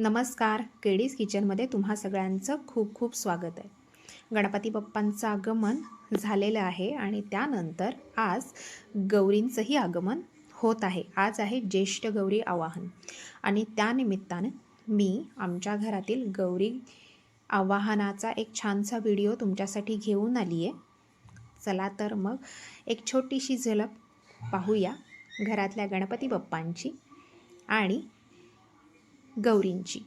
नमस्कार. केडीज किचनमध्ये तुम्हा सगळ्यांचं खूप खूप स्वागत आहे. गणपती बाप्पांचं आगमन झालेलं आहे आणि त्यानंतर आज गौरींचंही आगमन होत आहे. आज आहे ज्येष्ठ गौरी आवाहन. आणि त्यानिमित्तानं मी आमच्या घरातील गौरी आवाहनाचा एक छानसा व्हिडिओ तुमच्यासाठी घेऊन आली आहे चला तर मग एक छोटीशी झलक पाहूया घरातल्या गणपती बाप्पांची. आणि गौरींची.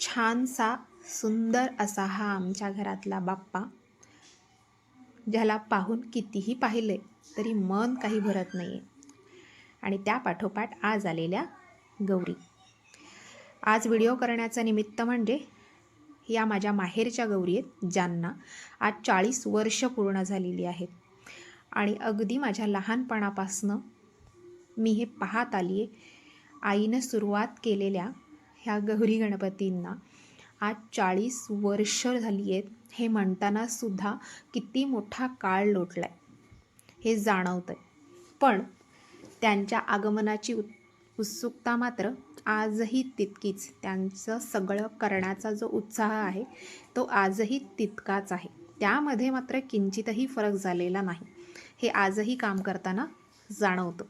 छानसा सुंदर असा हा आमच्या घरातला बाप्पा ज्याला पाहून कितीही पाहिले तरी मन काही भरत नाही आहे आणि त्या पाठोपाठ आज आलेल्या गौरी. आज व्हिडिओ करण्याचं निमित्त म्हणजे या माझ्या माहेरच्या गौरी आहेत ज्यांना आज चाळीस वर्ष पूर्ण झालेली आहेत. आणि अगदी माझ्या लहानपणापासनं मी हे पाहत आली आहे आईनं सुरुवात केलेल्या ह्या गौरी गणपतींना आज चाळीस वर्ष झाली आहेत हे म्हणतानासुद्धा किती मोठा काळ लोटला आहे हे जाणवतं आहे पण त्यांच्या आगमनाची उत् उत्सुकता मात्र आजही तितकीच. त्यांचं सगळं करण्याचा जो उत्साह आहे तो आजही तितकाच आहे. त्यामध्ये मात्र किंचितही फरक झालेला नाही हे आजही काम करताना जाणवतं.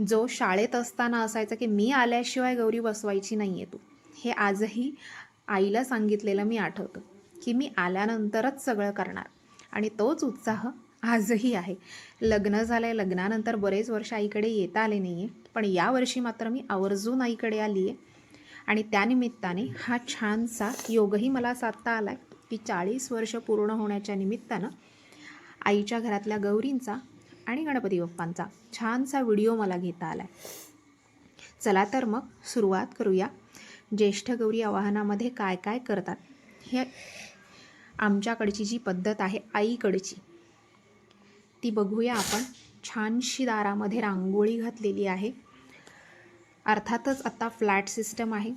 जो शाळेत असताना असायचा की मी आल्याशिवाय गौरी बसवायची नाही आहे तू. हे आजही आईला सांगितलेलं मी आठवतं की मी आल्यानंतरच सगळं करणार. आणि तोच उत्साह आजही आहे. लग्न झालं आहे लग्नानंतर बरेच वर्ष आईकडे येता आले नाही आहे पण यावर्षी मात्र मी आवर्जून आईकडे आली आहे आणि त्यानिमित्ताने हा छानसा योगही मला साधता आला आहे की चाळीस वर्ष पूर्ण होण्याच्या निमित्तानं आईच्या घरातल्या गौरींचा आणि गणपती बाप्पांचा छानसा व्हिडिओ मला घेता आला आहे चला तर मग सुरुवात करूया. ज्येष्ठ गौरी आवाहनामध्ये काय काय करतात? हे आमच्याकडची जी पद्धत आहे आईकडची ती बघूया आपण. छानशी दारामध्ये रांगोळी घातलेली आहे. अर्थातच आता फ्लॅट सिस्टम आहे.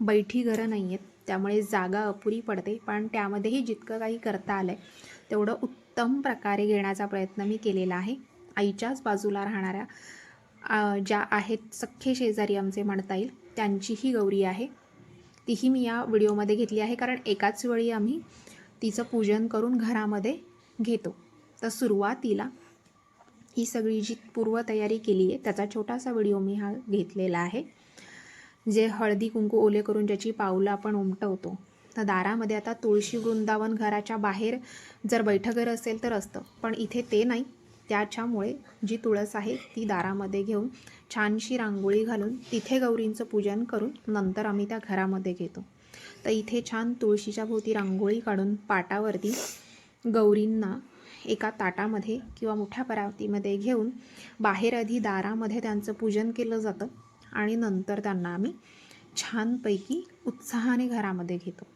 बैठी घरं नाही आहेत त्यामुळे जागा अपुरी पडते. पण त्यामध्येही जितकं काही करता आलं आहे तेवढं उत्तम प्रकारे घेण्याचा प्रयत्न मी केलेला आहे. आईच्याच बाजूला राहणाऱ्या ज्या आहेत सख्खे शेजारी आमचे म्हणता येईल त्यांची ही गौरी आहे. तीही मी या व्हिडिओमध्ये घेतली आहे कारण एकाच वेळी आम्ही तिचं पूजन करून घरामध्ये घेतो. तर सुरुवातीला ही सगळी जी पूर्वतयारी केली आहे त्याचा छोटासा व्हिडिओ मी हा घेतलेला आहे जे हळदी कुंकू ओले करून ज्याची पावलं आपण उमटवतो. तर दारामध्ये आता तुळशी वृंदावन घराच्या बाहेर जर बैठघर असेल तर असतं पण इथे ते नाही. त्याच्यामुळे जी तुळस आहे ती दारामध्ये घेऊन छानशी रांगोळी घालून तिथे गौरींचं पूजन करून नंतर आम्ही त्या घरामध्ये घेतो. तर इथे छान तुळशीच्या भोवती रांगोळी काढून पाटावरती गौरींना एका ताटामध्ये किंवा मोठ्या परावतीमध्ये घेऊन बाहेर आधी दारामध्ये त्यांचं पूजन केलं जातं आणि नंतर त्यांना आम्ही छानपैकी उत्साहाने घरामध्ये घेतो.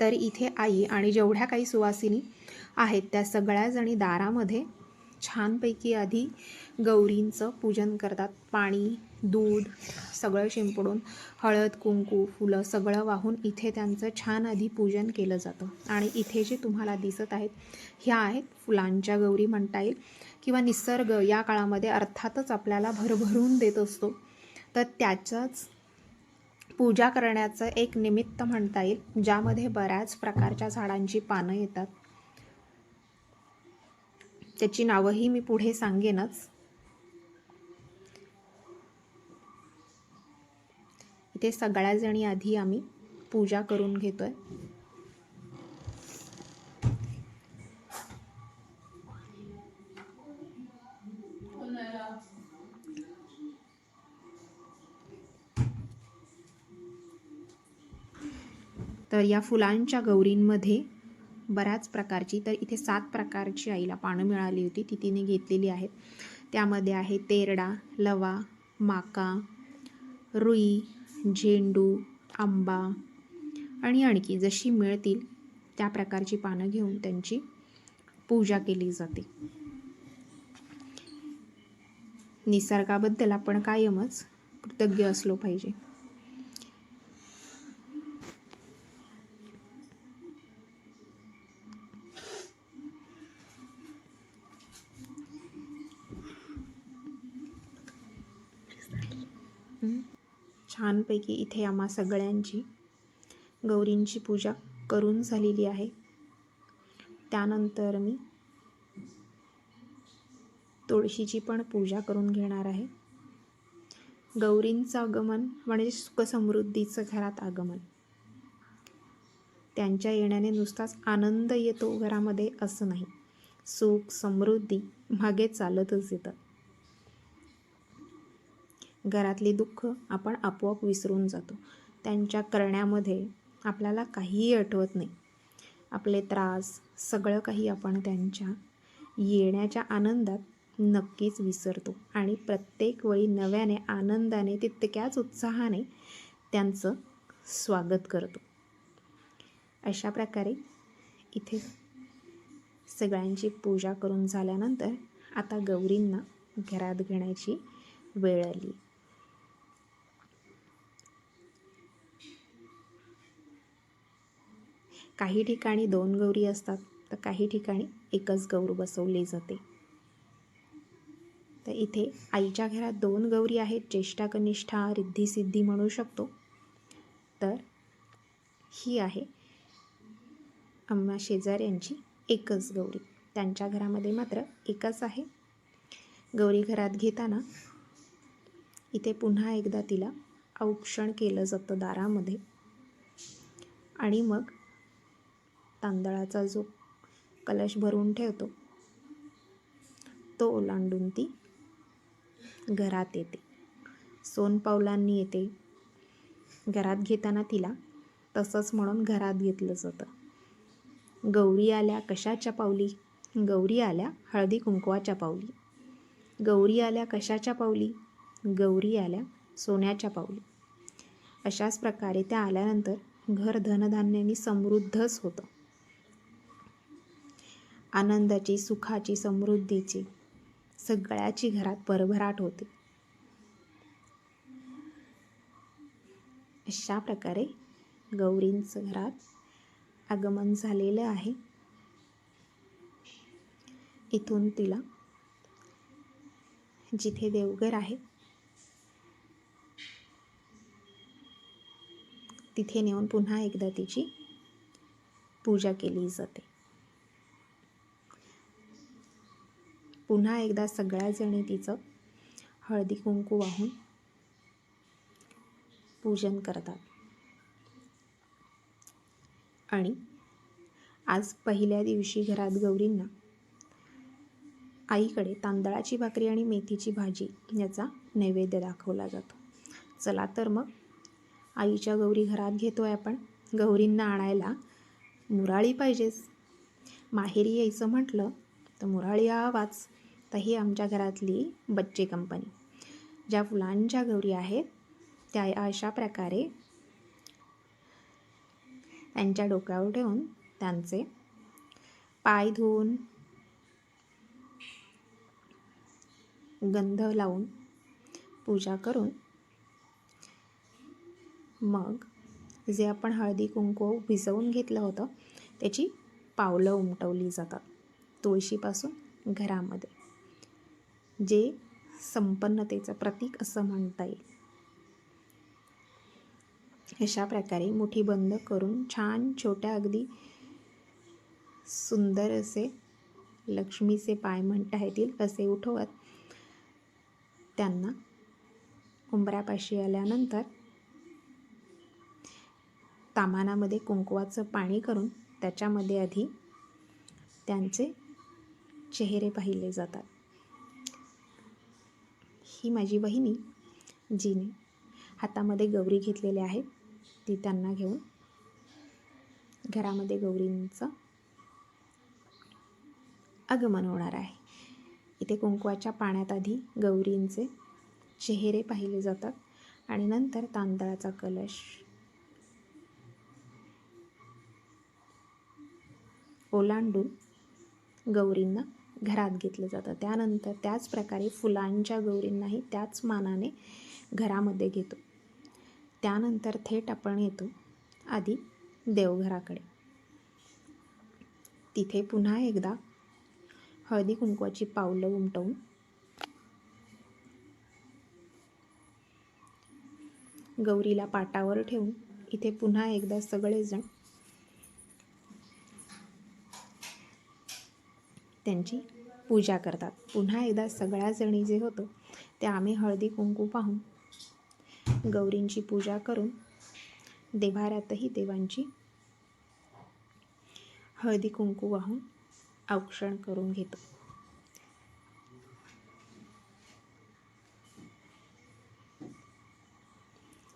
तर इथे आई आणि जेवढ्या काही सुवासिनी आहेत. त्या सगळ्याजणी दारामध्ये छानपैकी आधी गौरींचं पूजन करतात. पाणी दूध सगळं शिंपडून हळद कुंकू फुलं सगळं वाहून इथे त्यांचं छान आधी पूजन केलं जातं. आणि इथे जे तुम्हाला दिसत आहेत ह्या आहेत फुलांच्या गौरी म्हणता येईल किंवा निसर्ग या काळामध्ये अर्थातच आपल्याला भरभरून देत असतो. तर त्याचंच पूजा करण्याचं एक निमित्त म्हणता येईल ज्यामध्ये बऱ्याच प्रकारच्या झाडांची पानं येतात. त्याची नावंही मी पुढे सांगेनच. इथे सगळ्याजणी आधी आम्ही पूजा करून घेतोय. तर या फुलांच्या गौरींमध्ये बऱ्याच प्रकारची. तर इथे सात प्रकारची आईला पानं मिळाली होती. ती तिने घेतलेली आहेत. त्यामध्ये आहे तेरडा लवा माका रुई झेंडू आंबा आणि आणखी जशी मिळतील त्या प्रकारची पानं घेऊन त्यांची पूजा केली जाते. निसर्गाबद्दल आपण कायमच कृतज्ञ असलो पाहिजे हं. छानपैकी इथे आम्हा सगळ्यांची गौरींची पूजा करून झालेली आहे. त्यानंतर मी तुळशीची पण पूजा करून घेणार आहे. गौरींचं आगमन म्हणजे सुखसमृद्धीचं घरात आगमन. त्यांच्या येण्याने नुसताच आनंद येतो घरामध्ये असं नाही. सुख समृद्धी मागे चालतच येतं. घरातली दुःख आपण आपोआप विसरून जातो. त्यांच्या करण्यामध्ये आपल्याला काहीही आठवत नाही. आपले त्रास सगळं काही आपण त्यांच्या येण्याच्या आनंदात नक्कीच विसरतो. आणि प्रत्येक वेळी नव्याने आनंदाने तितक्याच उत्साहाने त्यांचं स्वागत करतो. अशा प्रकारे इथे सगळ्यांची पूजा करून झाल्यानंतर आता गौरींना घरात घेण्याची वेळ आली. काही ठिकाणी दोन गौरी असतात तर काही ठिकाणी एकच गौर बसवली जाते. तर इथे आईच्या घरात दोन गौरी आहेत ज्येष्ठा कनिष्ठा रिद्धी सिद्धी म्हणू शकतो. तर ही आहे आम्हा शेजाऱ्यांची एकच गौरी. त्यांच्या घरामध्ये मात्र एकच आहे. गौरी घरात घेताना इथे पुन्हा एकदा तिला औक्षण केलं जातं दारामध्ये. आणि मग तांदळाचा जो कलश भरून ठेवतो तो ओलांडून ती घरात येते. सोनपावलांनी येते. घरात घेताना तिला तसंच म्हणून घरात घेतलं जातं गौरी आल्या कशाच्या पावली? गौरी आल्या हळदी कुंकवाच्या पावली. गौरी आल्या कशाच्या पावली? गौरी आल्या सोन्याच्या पावली. अशाच प्रकारे त्या आल्यानंतर घर धनधान्याने समृद्धच होतं. आनंदाची सुखाची समृद्धीची सगळ्याची घरात भरभराट होते. अशा प्रकारे गौरींचं घरात आगमन झालेलं आहे. इथून तिला जिथे देवघर आहे तिथे नेऊन पुन्हा एकदा तिची पूजा केली जाते. पुन्हा एकदा सगळ्याजणी तिचं हळदी कुंकू वाहून पूजन करतात. आणि आज पहिल्या दिवशी घरात गौरींना आईकडे तांदळाची भाकरी आणि मेथीची भाजी याचा नैवेद्य दाखवला जातो. चला तर मग आईच्या गौरी घरात घेतो आहे आपण. गौरींना आणायला मुराळी पाहिजेच माहेरी यायचं म्हटलं तर मुराळी आवाज. तर ही आमच्या घरातली बच्चे कंपनी. ज्या फुलांच्या गौरी आहेत त्या अशा प्रकारे त्यांच्या डोक्यावर ठेवून त्यांचे पाय धुवून गंध लावून पूजा करून मग जे आपण हळदी कुंकू भिजवून घेतलं होतं त्याची पावलं उमटवली जातात तुळशीपासून घरामध्ये. जे संपन्नतेचं प्रतीक असं म्हणता येईल. अशा प्रकारे मुठी बंद करून छान छोट्या अगदी सुंदर असे लक्ष्मीचे पाय म्हणता येतील असे उठवत त्यांना उंबऱ्यापाशी आल्यानंतर तामानामध्ये कुंकवाचं पाणी करून त्याच्यामध्ये आधी त्यांचे चेहरे पाहिले जातात. ही माझी बहिणी जिने. हातामध्ये गौरी घेतलेले आहेत ती त्यांना घेऊन घरामध्ये गौरींचं आगमन होणार आहे. इथे कुंकवाच्या पाण्यात आधी गौरींचे चेहरे पाहिले जातात आणि नंतर तांदळाचा कलश ओलांडून गौरींना घरात घेतलं जातं. त्यानंतर त्याच प्रकारे फुलांच्या गौरींनाही त्याच मानाने घरामध्ये घेतो. त्यानंतर थेट आपण येतो आधी देवघराकडे. तिथे पुन्हा एकदा हळदी कुंकवाची पावलं उमटवून गौरीला पाटावर ठेवून इथे पुन्हा एकदा सगळेजण त्यांची पूजा करतात. पुन्हा एकदा सगळ्या जणी जे होतं ते आम्ही हळदी कुंकू पाहून गौरींची पूजा करून देभाऱ्यातही देवांची हळदी कुंकू वाहून औक्षण करून घेतो.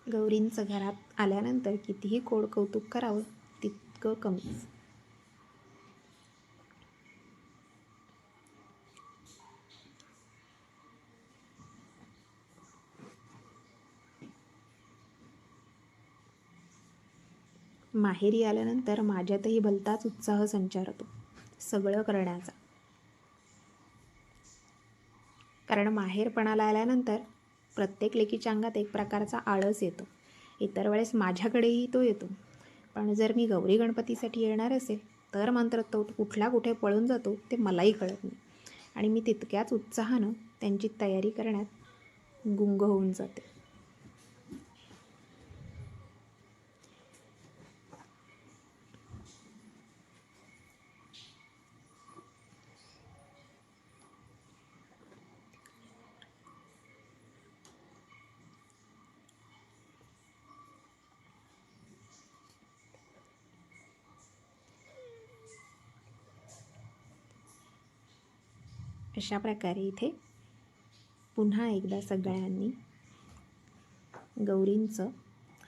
गौरींचं घरात आल्यानंतर कितीही कोड कौतुक करावं तितकं कमीच माहेरी आल्यानंतर माझ्यातही भलताच उत्साह संचारतो सगळं करण्याचा. कारण माहेरपणाला आल्यानंतर प्रत्येक लेकीच्या अंगात एक प्रकारचा आळस येतो. इतर वेळेस माझ्याकडेही तो येतो. पण जर मी गौरी गणपतीसाठी येणार असेल तर मात्र तो कुठला कुठे पळून जातो ते मलाही कळत नाही. आणि मी तितक्याच उत्साहानं त्यांची तयारी करण्यात गुंग होऊन जाते. अशा प्रकारे इथे पुन्हा एकदा सगळ्यांनी गौरींचं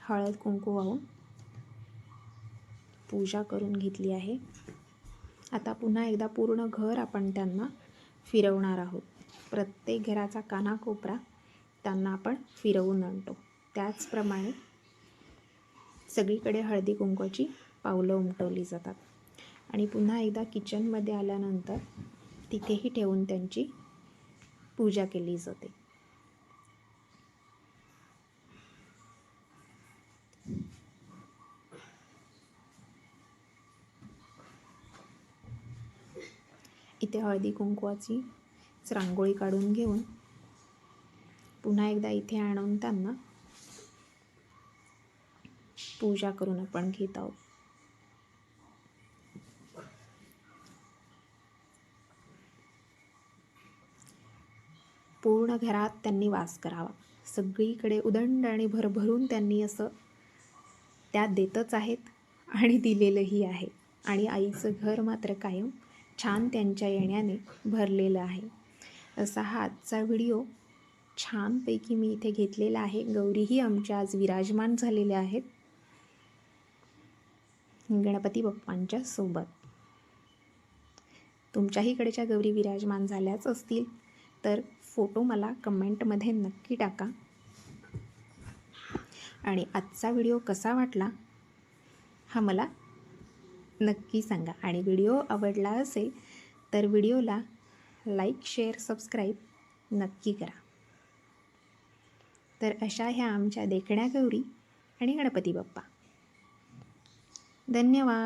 हळद कुंकू वाहून पूजा करून घेतली आहे. आता पुन्हा एकदा पूर्ण घर आपण त्यांना फिरवणार आहोत. प्रत्येक घराचा कानाकोपरा त्यांना आपण फिरवून आणतो. त्याचप्रमाणे सगळीकडे हळदी कुंकवाची पावलं उमटवली जातात. आणि पुन्हा एकदा किचनमध्ये आल्यानंतर तिथेही ठेवून त्यांची पूजा केली जाते. इथे हळदी कुंकवाची रांगोळी काढून घेऊन पुन्हा एकदा इथे आणून त्यांना पूजा करून आपण घेत आहोत पूर्ण घरात त्यांनी वास करावा. सगळीकडे उदंड आणि भरभरून त्यांनी असं त्या देतच आहेत आणि दिलेलंही आहे. आणि आईचं घर मात्र कायम छान त्यांच्या येण्याने भरलेलं आहे. असा हा आजचा व्हिडिओ छानपैकी मी इथे घेतलेला आहे. गौरीही आमच्या आज विराजमान झालेल्या आहेत. गणपती बाप्पांच्या सोबत. तुमच्याहीकडच्या गौरी विराजमान झाल्याच असतील तर फोटो मला कमेंटमध्ये नक्की टाका. आणि आजचा व्हिडिओ कसा वाटला हा मला नक्की सांगा. आणि व्हिडिओ आवडला असेल तर व्हिडिओला लाईक शेअर सबस्क्राईब नक्की करा. तर अशा ह्या आमच्या देखण्या गौरी आणि गणपती बाप्पा. धन्यवाद.